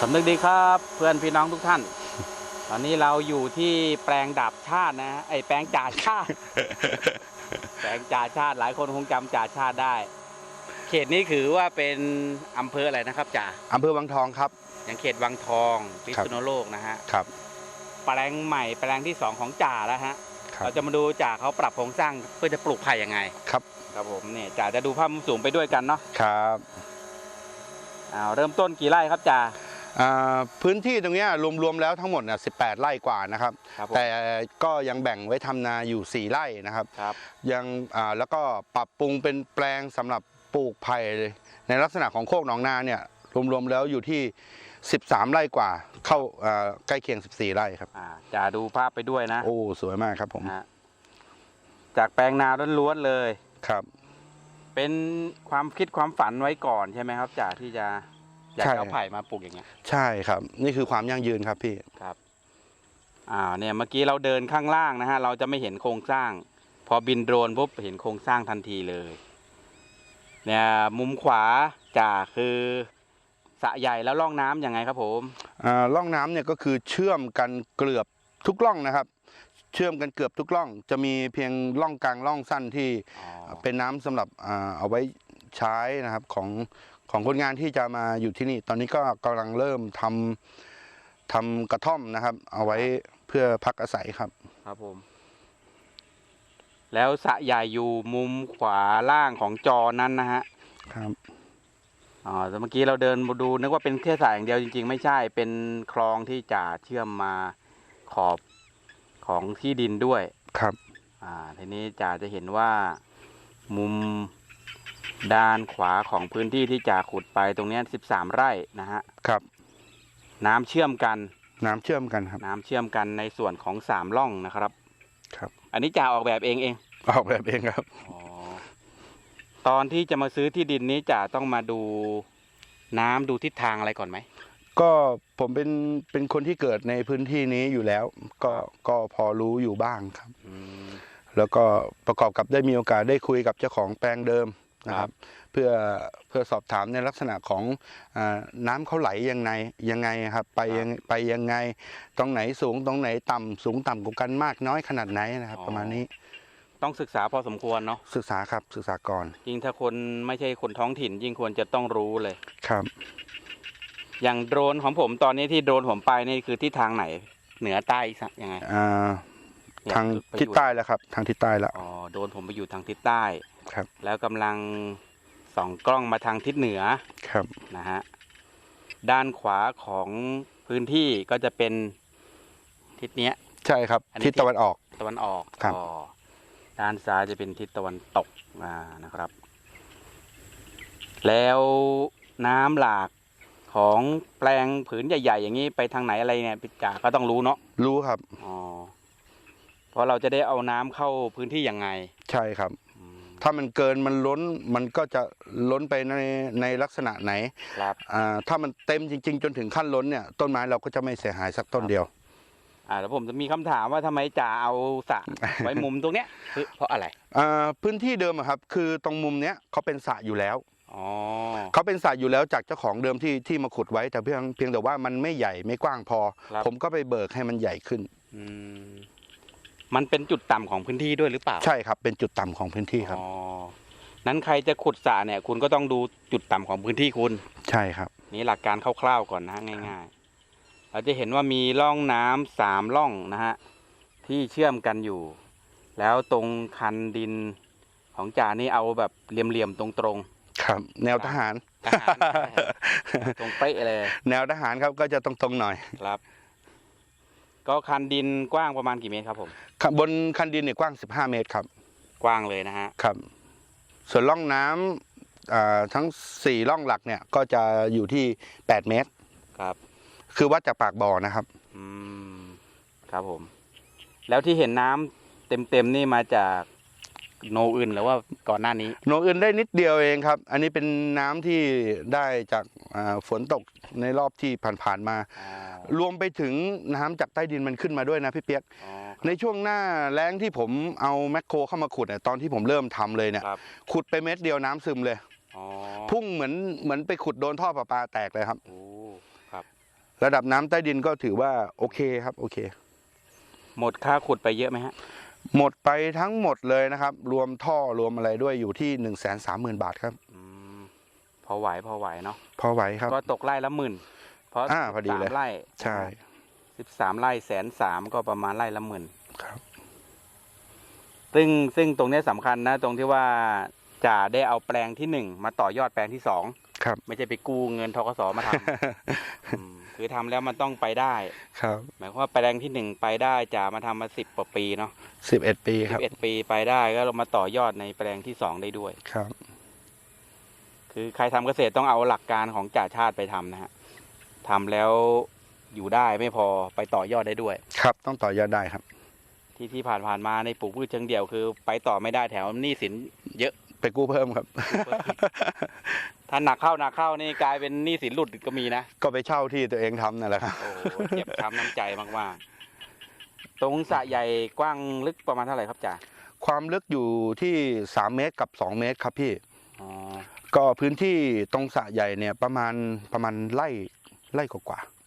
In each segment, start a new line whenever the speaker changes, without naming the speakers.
สำนึกดีครับเพื่อนพี่น้องทุกท่าน ตอนนี้เราอยู่ที่แปลงดาบชาตินะฮะไอยแปลงจ่าชาติ แปลงจ่าชาติหลายคนคงจำจ่าชาติได้ เขตนี้ถือว่าเป็นอำเภออะไรนะครับจ่า
อำเภอวังทองครับ
อย่างเขตวังทองพิษณุโลกนะฮะ
ครับ
แปลงใหม่แปลงที่สองของจ่าแล้วฮะ
ครับ
เราจะมาดูจ่าเขาปรับโครงสร้างเพื่อจะปลูกไผ่ยังไง
ครับ
ครับผมเนี่ยจ่าจะดูภาพมุมสูงไปด้วยกันเนาะ
ครับ
อ้าวเริ่มต้นกี่ไร่ครับจ่า
อ่า พื้นที่ตรงเนี้ยรวมๆแล้วทั้งหมดน่ะ18 ไร่กว่านะครับ
ครับผม
แต่ก็ยังแบ่งไว้ทำนาอยู่ 4 ไร่นะครับ
ครับ
ยังอ่าแล้วก็ปรับปรุงเป็นแปลงสำหรับปลูกไผ่ในลักษณะของโคกหนองนาเนี่ยรวมๆแล้วอยู่ที่ 13 ไร่กว่า เข้าอ่าใกล้เคียง 14 ไร่ครับ
อ่าจ่าดูภาพไปด้วยนะ
โอ้ สวยมากครับผม
ฮะจากแปลงนาล้วนๆเลย
ครับ
เป็นความคิดความฝันไว้ก่อนใช่ไหมครับจ่าที่จะ อยาก
ใช่
จะเอาไผ่มาปลูกอย่างเงี้ย
ใช่ครับ นี่คือความยั่งยืนครับพี่
ครับอ่าเนี่ยเมื่อกี้เราเดินข้างล่างนะฮะเราจะไม่เห็นโครงสร้าง พอบินโดรนปุ๊บเห็นโครงสร้างทันทีเลย เนี่ยมุมขวาจ่าคือสระใหญ่แล้วร่องน้ำยังไงครับผม
อ่าร่องน้ำเนี่ยก็คือเชื่อมกันเกือบทุกร่องนะครับ เชื่อมกันเกือบทุกร่อง จะมีเพียงร่องกลางร่องสั้นที่
อ๋อ
เป็นน้ำสำหรับอ่าเอาไว้ใช้นะครับของ ของคนงานที่จะมาอยู่ที่นี่ ตอนนี้ก็กำลังเริ่มทำทำกระท่อมนะครับ เอาไว้เพื่อพักอาศัยครับ
ครับผม แล้วสระใหญ่อยู่มุมขวาล่างของจอนั้นนะฮะ
ครับ
อ๋อแต่เมื่อกี้เราเดินมาดูนึกว่าเป็นแค่สายอย่างเดียวจริง ๆ ไม่ใช่ เป็นคลองที่จะเชื่อมมาขอบของที่ดินด้วย
ครับ
อ่า ทีนี้จ่าจะเห็นว่ามุม ด้านขวาของพื้นที่ที่จ่าขุดไปตรงเนี้สิบสามไร่นะฮะ
ครับ
น้ำเชื่อมกัน
น้ำเชื่อมกันครับ
น้ำเชื่อมกันในส่วนของสามร่องนะครับ
ครับ
อันนี้จ่าออกแบบเองเอง
ออกแบบเองครับ
อ๋อตอนที่จะมาซื้อที่ดินนี้จ่าต้องมาดูน้ำดูทิศทางอะไรก่อนไหม
ก็ผมเป็นเป็นคนที่เกิดในพื้นที่นี้อยู่แล้ว ก็ก็พอรู้อยู่บ้างครับ
อืม
แล้วก็ประกอบกับได้มีโอกาสได้คุยกับเจ้าของแปลงเดิม นะค
ครั
รับ
บ
เพื่อเพื่อสอบถามในลักษณะของอาน้ำเขาไหลยังไงยังไงครับไปยังไปยังไงตรงไหนสูงตรงไหนต่ำสูงต่ำกว่ากันมากน้อยขนาดไหนนะครับ ประมาณนี้
ต้องศึกษาพอสมควรเนาะ
ศึกษาครับศึกษาก่อน
ยิ่งถ้าคนไม่ใช่คนท้องถิ่น ยิ่งควรจะต้องรู้เลย
ครับ
อย่างโดรนของผมตอนนี้ที่โดรนผมไปนี่คือที่ทางไหน เหนือใต้อีสานยังไง
อ่าทาง
ไปอยู่
ทิศใต้แล้วครับ ทางทิศใต้แล้ว
อ๋อโดรนผมไปอยู่ทางทิศใต้
ครับ
แล้วกำลังส่องกล้องมาทางทิศเหนือ
ครับ
นะฮะด้านขวาของพื้นที่ก็จะเป็นทิศเนี้ย
ใช่ครับ
อันนี้
ทิศตะวันออก
ตะวันออก
ครับ
อ๋อด้านซ้ายจะเป็นทิศตะวันตกอ่านะครับ แล้วน้ำหลากของแปลงผืนใหญ่ ๆ อย่างนี้ไปทางไหนอะไรเนี่ยพิจ่าก็ต้องรู้เนาะ
รู้ครับ
อ๋อเพราะเราจะได้เอาน้ำเข้าพื้นที่ยังไง
ใช่ครับ
อืม
ถ้ามันเกินมันล้นมันก็จะล้นไปในในลักษณะไหน
ครับ
อ่าถ้ามันเต็มจริง ๆ จนถึงขั้นล้นเนี่ยต้นไม้เราก็จะไม่เสียหายสักต้นเดียว
อ่าแล้วผมจะมีคำถามว่าทำไมจ่าเอาสระไว้มุมตรงเนี้ยคือเพราะอะไร
อ่าพื้นที่เดิมอะครับคือตรงมุมเนี้ยเขาเป็นสระอยู่แล้ว
อ๋อ
เขาเป็นสระอยู่แล้วจากเจ้าของเดิมที่ที่มาขุดไว้แต่เพียงเพียงแต่ว่ามันไม่ใหญ่ไม่กว้างพอ
ครับ
ผมก็ไปเบิกให้มันใหญ่ขึ้น
อืม มันเป็นจุดต่ำของพื้นที่ด้วยหรือเปล่า
ใช่ครับ เป็นจุดต่ำของพื้นที่ครับ
อ๋อนั้นใครจะขุดสระเนี่ย คุณก็ต้องดูจุดต่ำของพื้นที่คุณ
ใช่ครับ
นี่หลักการคร่าวๆก่อนนะฮะง่ายๆ เราจะเห็นว่ามีร่องน้ำสามร่องนะฮะที่เชื่อมกันอยู่ แล้วตรงคันดินของจ่านี่เอาแบบเหลี่ยมๆตรง
ครับ แนวทหาร
ๆทหาร ตรงเป๊ะเลย
แนวทหารครับก็จะตรงๆหน่อย
ครับ ก็คันดินกว้างประมาณกี่เมตรครับผม
ครับบนคันดินเนี่ยกว้าง 15 เมตรครับ
กว้างเลยนะฮะ
ครับ ส่วนร่องน้ำอ่าทั้งสี่ร่องหลักเนี่ยก็จะอยู่ที่ 8 เมตร
ครับ
คือวัดจากปากบ่อนะครับ
อืม ครับผม แล้วที่เห็นน้ำเต็มๆนี่มาจาก โนอื่นหรือว่าก่อนหน้านี้
โนอื่นได้นิดเดียวเองครับ อันนี้เป็นน้ำที่ได้จากอ่าฝนตกในรอบที่ผ่านๆมา
อ๋อ
รวมไปถึงน้ำจากใต้ดินมันขึ้นมาด้วยนะพี่เปียก
อ๋อ
ในช่วงหน้าแล้งที่ผมเอาแมคโครเข้ามาขุดเนี่ยตอนที่ผมเริ่มทำเลยเนี่ย
ครับ
ขุดไปเม็ดเดียวน้ำซึมเลย
อ๋อ
พุ่งเหมือนเหมือนไปขุดโดนท่อประปาแตกเลยครับ
โอ้ครับ
ระดับน้ำใต้ดินก็ถือว่าโอเคครับโอเค
หมดค่าขุดไปเยอะไหมฮะ
หมดไปทั้งหมดเลยนะครับ รวมท่อรวมอะไรด้วยอยู่ที่1นึ่งแสนสามหมื่นบาทครับ
อืมพอไหวพอไหวเนาะ
พอไหวครับ
ก็ตกไร่ละหมื่นเพราะ
อ่าพอดีเลย
13ไร่
ใช่
สิบสามไร่แสนสามก็ประมาณไร่ละหมื่น
ครับ
ซึ่งซึ่งตรงเนี้ยสำคัญนะ ตรงที่ว่าจ่าได้เอาแปลงที่หนึ่งมาต่อยอดแปลงที่สอง
ครับ
ไม่ใช่ไปกู้เงินทกสมาทำอืมคือทำแล้วมันต้องไปได้
ครับ
หมายความว่าแปลงที่หนึ่งไปได้จ่ามาทำมาสิบกว่าปีเนาะ
สิบเอ็ดปีค
สิ
รั
บบเอ็ดปีไปได้ก็เรามาต่อยอดในแปลงที่สองได้ด้วย
ครับ
คือใครทำเกษตรต้องเอาหลักการของจ่าชาติไปทำนะฮะทำแล้วอยู่ได้ไม่พอไปต่อยอดได้ด้วย
ครับต้องต่อยอดได้ครับ
ที่ที่ผ่านผ่านๆมาในปลูกพืชเชิงเดี่ยวคือ ไปต่อไม่ได้แถวหนี้สินเยอะ
ไปกู้เพิ่มครับ
ถ้าหนักเข้าหนักเข้านี่กลายเป็นหนี้สินหลุดก็มีนะ
ก็ไปเช่าที่ตัวเองทำนั่นแหละครับ
โอ้โหเจ็บช้ำน้ำใจมากๆ ตรงสระใหญ่กว้างลึกประมาณเท่าไหร่ครับจ่า
ความลึกอยู่ที่3เมตรกับ2เมตรครับพี่
อ๋อ
ก็พื้นที่ตรงสระใหญ่เนี่ยประมาณประมาณไร่ไร่กว่า
เอ้ย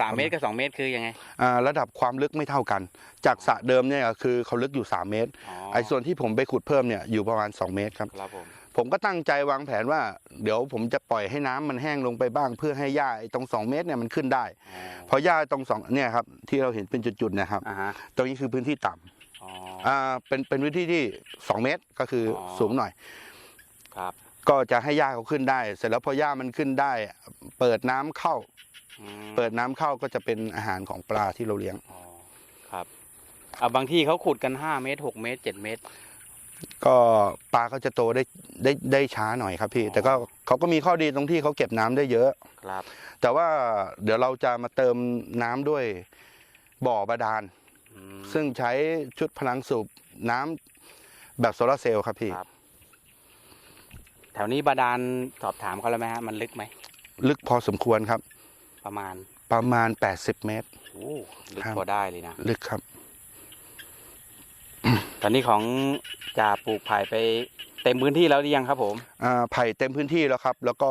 สามเมตรกับสองเมตรคือยังไง
ๆอ่าระดับความลึกไม่เท่ากัน จากสระเดิมเนี่ยคือเขาลึกอยู่ 3 เมตร
อ๋อ
ไอ้ส่วนที่ผมไปขุดเพิ่มเนี่ยอยู่ประมาณ 2 เมตรครับ
ครับผม
ผมก็ตั้งใจวางแผนว่า เดี๋ยวผมจะปล่อยให้น้ำมันแห้งลงไปบ้างเพื่อให้หญ้าไอ้ตรง 2 เมตรเนี่ยมันขึ้นได้
อ๋อ
เพราะหญ้าตรงสองเนี่ยครับที่เราเห็นเป็นจุดๆนะครับ
อ่าฮะ
ตรงนี้คือพื้นที่ต่ำ
อ๋อ
อ่าเป็นเป็นพื้นที่ที่ 2 เมตรก็คืออ
อ
สูงหน่อย
ครับ
ก็จะให้หญ้าเขาขึ้นได้ เสร็จแล้วพอหญ้ามันขึ้นได้ เปิดน้ำเข้า
อืม
เปิดน้ำเข้าก็จะเป็นอาหารของปลาที่เราเลี้ยง
อ๋อครับอ่าบางที่เขาขุดกันห้าเมตรหกเมตรเจ็ดเมตร
ก็ปลาเขาจะโตได้ได้ได้ช้าหน่อยครับพี่
อ๋อ
แต่ก็เขาก็มีข้อดีตรงที่เขาเก็บน้ำได้เยอะ
ครับ
แต่ว่าเดี๋ยวเราจะมาเติมน้ำด้วยบ่อบาดาล
อืม
ซึ่งใช้ชุดพลังสูบน้ำแบบโซลาร์เซลล์ครับพี่
ครับแถวนี้บาดาลสอบถามเขาแล้วไหมฮะมันลึกไหม
ลึกพอสมควรครับ
ประมาณ
ประมาณ 80 เมตร
โอ้ลึก
ครับ
พอได้เลยนะ
ลึกครับ
ตอนนี้ของจ่าปลูกไผ่ไปเต็มพื้นที่แล้วหรือยังครับผม
อ่าไผ่เต็มพื้นที่แล้วครับ แล้วก็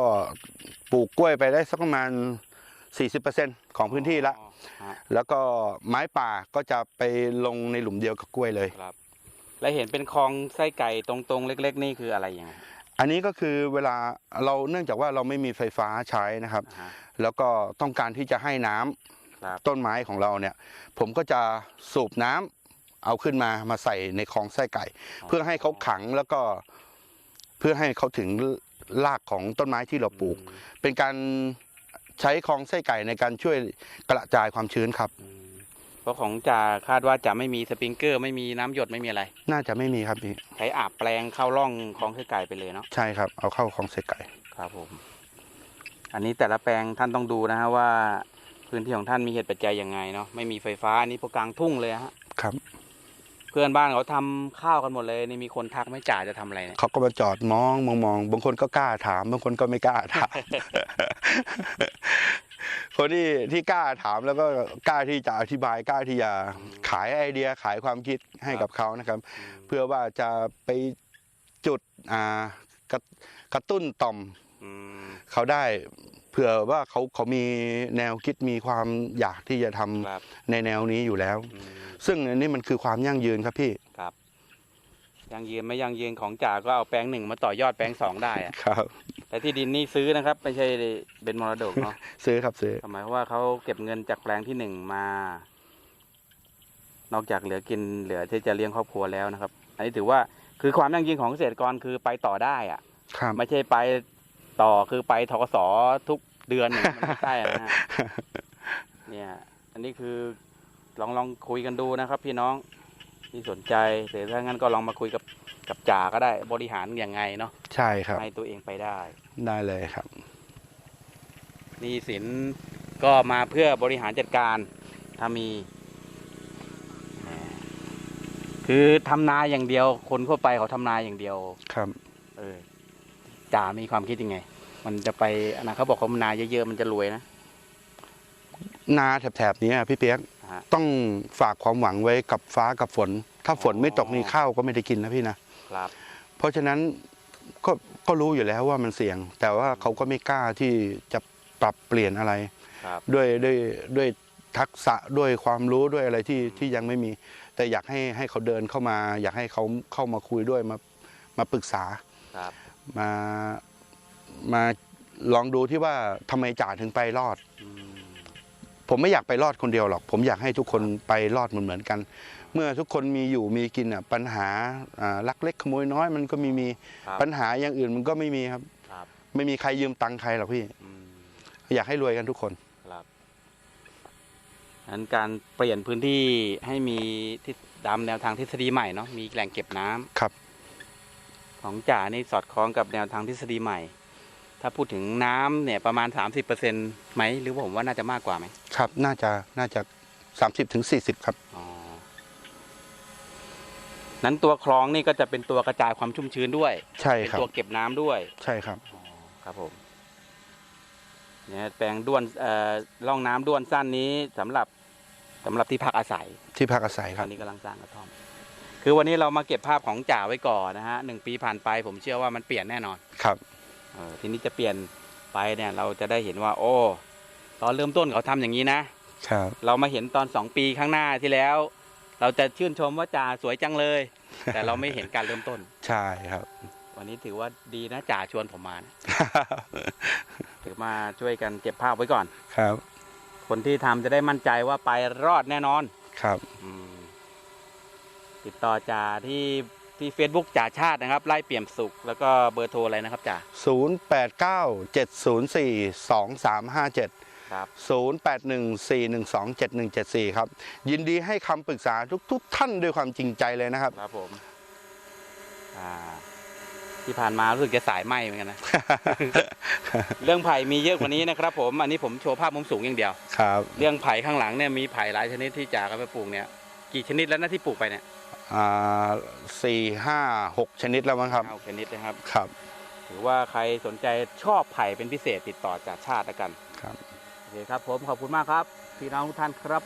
ปลูกกล้วยไปได้สักประมาณ 40%ของพื้นที่ละ
อ๋อฮะ
แล้วก็ไม้ป่าก็จะไปลงในหลุมเดียวกับกล้วยเลย
ครับ และเห็นเป็นคลองไส้ไก่ตรงๆ เล็ก ๆ นี่คืออะไรยังไง
อันนี้ก็คือเวลาเราเนื่องจากว่าเราไม่มีไฟฟ้าใช้นะครับ
อ่าฮะ
แล้วก็ต้องการที่จะให้น้ำ
ครับ
ต้นไม้ของเราเนี่ย ผมก็จะสูบน้ำเอาขึ้นมามาใส่ในคลองไส้ไก่ เพื่อให้เขาขังแล้วก็เพื่อให้เขาถึงรากของต้นไม้ที่เราปลูก
อืม
เป็นการใช้คลองไส้ไก่ในการช่วยกระจายความชื้นครับ
อืมเพ ราะของจ่าคาดว่าจะไม่มีสปริงเกอร์ไม่มีน้ำหยดไม่มีอะไร
น่าจะไม่มีครับพี่
ใช้อาบแปลงเข้าร่องคลองไส้ไก่ไปเลยเนาะ
ใช่ครับ เอาเข้าคลองไส้ไก่
ครับผม อันนี้แต่ละแปลงท่านต้องดูนะฮะว่า พื้นที่ของท่านมีเหตุปัจจัยยังไงเนาะไม่มีไฟฟ้าอันนี้พวกกลางทุ่งเลยฮะ
ครับ
เพื่อนบ้านเขาทำข้าวกันหมดเลยนี่มีคนทักไม่จ่าจะทำอะไรเนี่ย
เขาก็มาจอดมองมองมองบางคนก็กล้าถาม บางคนก็ไม่กล้าถาม คนที่ที่กล้าถามแล้วก็กล้าที่จะอธิบายกล้าที่จะขายไอเดียขายความคิดให้กับเขานะครับ เพื่อว่าจะไปจุดอ่ากระกระตุ้นต่อม
อืม
เขาได้เผื่อว่าเขาเขามีแนวคิดมีความอยากที่จะทำ
ครับ
ในแนวนี้อยู่แล้ว
อืม
ซึ่งอันนี้มันคือความยั่งยืนครับพี่
ครับยังยืนไม่ยังยืนของจ่าก็เอาแปลงหนึ่งมาต่อยอดแปลงสองได้อะ
ครับ
แต่ที่ดินนี่ซื้อนะครับ ไม่ใช่เป็นมรดกเนาะ
ซื้อครับซื้อ
หมายความว่าเขาเก็บเงินจากแปลงที่หนึ่งมา นอกจากเหลือกินเหลือที่จะเลี้ยงครอบครัวแล้วนะครับ อันนี้ถือว่าคือความยั่งยืนของเกษตรกรคือไปต่อได้อะ
ครับ
ไม่ใช่ไปต่อคือไปทกสทุกเดือนเนี่ยมันไม่ใช่นะฮะเนี่ย อันนี้คือลองลองคุยกันดูนะครับ พี่น้อง ที่สนใจหรือถ้างั้นก็ลองมาคุยกับกับจ่าก็ได้ บริหารอย่างไงเนาะ
ใช่ครับ
ให้ตัวเองไปได้
ได้เลยครับ
หนี่สินก็มาเพื่อบริหารจัดการถ้ามีแหมคือทำนาอย่างเดียว คนทั่วไปเขาทำนาอย่างเดียว
ครับ
เออจ่ามีความคิดยังไง มันจะไปอนาเขาบอกเขานาเยอะๆมันจะรวยนะ
นาแถบๆนี้พี่เปียก
ฮะ
ต้องฝากความหวังไว้กับฟ้ากับฝน ถ้าฝนไม่ตกนี่
อ๋อ
ข้าวก็ไม่ได้กินนะพี่นะ
ครับ
เพราะฉะนั้นก็ก็รู้อยู่แล้วว่ามันเสี่ยง แต่ว่าเขาก็ไม่กล้าที่จะปรับเปลี่ยนอะไร
ครับ
ด้วยด้วยด้วยทักษะด้วยความรู้ด้วยอะไรที่ที่ยังไม่มี แต่อยากให้ให้เขาเดินเข้ามา อยากให้เขาเข้ามาคุยด้วยมามาปรึกษา
ครับ
มามาลองดูที่ว่าทำไมจ่าถึงไปรอด
อืม
ผมไม่อยากไปรอดคนเดียวหรอก ผมอยากให้ทุกคนไปรอดเหมือนเหมือนๆกัน เมื่อทุกคนมีอยู่มีกินอะปัญหาอ่าลักเล็กขโมยน้อยมันก็มีมี
ครับ
ปัญหาอย่างอื่นมันก็ไม่มีครับ
ครับ
ไม่มีใครยืมตังค์ใครหรอกพี่
อืม
อยากให้รวยกันทุกคน
ครับงั้นการเปลี่ยนพื้นที่ให้มีที่ตามแนวทางทฤษฎีใหม่เนาะมีแหล่งเก็บน้ำ
ครับ
ของจ่านี่สอดคล้องกับแนวทางทฤษฎีใหม่ ถ้าพูดถึงน้ำเนี่ยประมาณ 30%ไหมหรือว่าผมว่าน่าจะมากกว่าไหม
ครับ น่าจะน่าจะ30ถึง40ครับ
อ๋อนั้นตัวคลองนี่ก็จะเป็นตัวกระจายความชุ่มชื้นด้วย
ใช่
เป็น
ครับ
ตัวเก็บน้ำด้วย
ใช่ครับ
อ๋อครับผมเนี่ยแปลงด้วนเอ่อร่องน้ำด้วนสั้นนี้สำหรับสำหรับที่พักอาศัย
ที่พักอาศัยค
ต
รั
อบ นนี้กำลังสร้างกระท่อม คือวันนี้เรามาเก็บภาพของจ่าไว้ก่อนนะฮะหนึ่งปีผ่านไปผมเชื่อว่ามันเปลี่ยนแน่นอน
ครับ
เออ ทีนี้จะเปลี่ยนไปเนี่ยเราจะได้เห็นว่า โอ้ ตอนเริ่มต้นเขาทำอย่างนี้นะ
ครับ
เรามาเห็นตอนสองปีข้างหน้าที่แล้ว เราจะชื่นชมว่าจ่าสวยจังเลย แต่เราไม่เห็นการเริ่มต้น
ใช่ครับ
วันนี้ถือว่าดีนะจ่าชวนผมมานะถือมาช่วยกันเก็บภาพไว้ก่อน
ครับ
คนที่ทำจะได้มั่นใจว่าไปรอดแน่นอน
ครับ
อืมติดต่อจ่าที่ ที่ Facebook จ่าชาตินะครับไล่เปี่ยมสุข แล้วก็เบอร์โทรอะไรนะครับจ่า
0897042357
ครับ
0814127174 ครับ ยินดีให้คำปรึกษาทุก ๆ ท่านด้วยความจริงใจเลยนะครับ
ครับผมอ่าที่ผ่านมารู้สึกจะสายไหมเหมือนกันนะ เรื่องไผ่มีเยอะกว่านี้นะครับ ผมอันนี้ผมโชว์ภาพมุมสูงอย่างเดียว
ครับ
เรื่องไผ่ข้างหลังเนี่ยมีไผ่หลายชนิดที่จ่ากันไปปลูกเนี่ยกี่ชนิดแล้วนะที่ปลูกไปเนี่ย
อ่า สี่ห้าหกชนิดแล้วมั้งครับ
เอาชนิดนะครับ
ครับ
ถือว่าใครสนใจชอบไผ่เป็นพิเศษติดต่อจากชาติแล้วกัน
ครับ
โอเคครับผมขอบคุณมากครับพี่น้องทุกท่านครับ